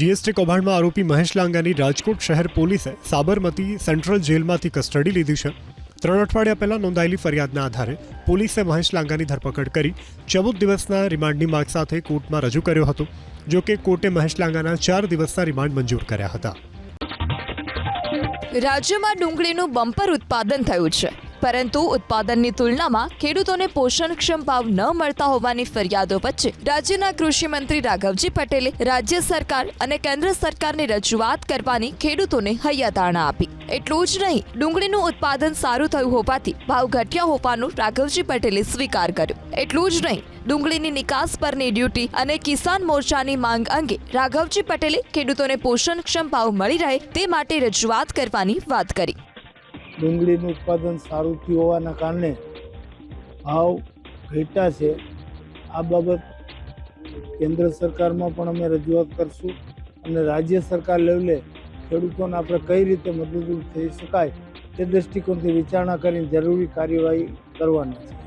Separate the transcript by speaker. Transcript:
Speaker 1: GST કૌભાંડમાં આરોપી મહેશ લાંગાની રાજકોટ શહેર પોલીસે સાબરમતી સેન્ટ્રલ જેલમાંથી કસ્ટડી લીધી છે. ત્રણ અઠવાડિયા પહેલાં નોંધાયેલી ફરિયાદના આધારે પોલીસે મહેશ લાંગાની ધરપકડ કરી ચૌદ દિવસના રિમાન્ડની માગ સાથે કોર્ટમાં રજૂ કર્યો હતો, જો કે કોર્ટે મહેશ લાંગાના ચાર દિવસના રિમાન્ડ મંજૂર કર્યા હતા.
Speaker 2: રાજ્યમાં ડુંગળીનું બમ્પર ઉત્પાદન થયું છે. પરંતુ ઉત્પાદનની તુલનામાં ખેડૂતોને પોષણક્ષમ ભાવ ન મળતા હોવાની ફરિયાદો વચ્ચે રાજ્યના કૃષિમંત્રી રાઘવજી પટેલે રાજ્ય સરકાર અને કેન્દ્ર સરકારની રજૂઆત કરવાની ખેડૂતોને હૈયાધારણા આપી. એટલું જ નહીં, ડુંગળીનું ઉત્પાદન સારું થયું હોવાથી ભાવ ઘટ્યા હોવાનું રાઘવજી પટેલે સ્વીકાર કર્યો. એટલું જ નહીં, ડુંગળીની નિકાસ પરની ડ્યુટી અને કિસાન મોરચાની માંગ અંગે રાઘવજી પટેલે ખેડૂતોને પોષણક્ષમ ભાવ મળી રહે તે માટે રજૂઆત કરવાની વાત કરી.
Speaker 3: ડુંગળીનું ઉત્પાદન સારું થયું હોવાના કારણે ભાવ ઘટ્યા છે. આ બાબત કેન્દ્ર સરકારમાં પણ અમે રજૂઆત કરશું અને રાજ્ય સરકાર લેવલે ખેડૂતોને આપણે કઈ રીતે મદદરૂપ થઈ શકાય તે દૃષ્ટિકોણથી વિચારણા કરીને જરૂરી કાર્યવાહી કરવાની છે.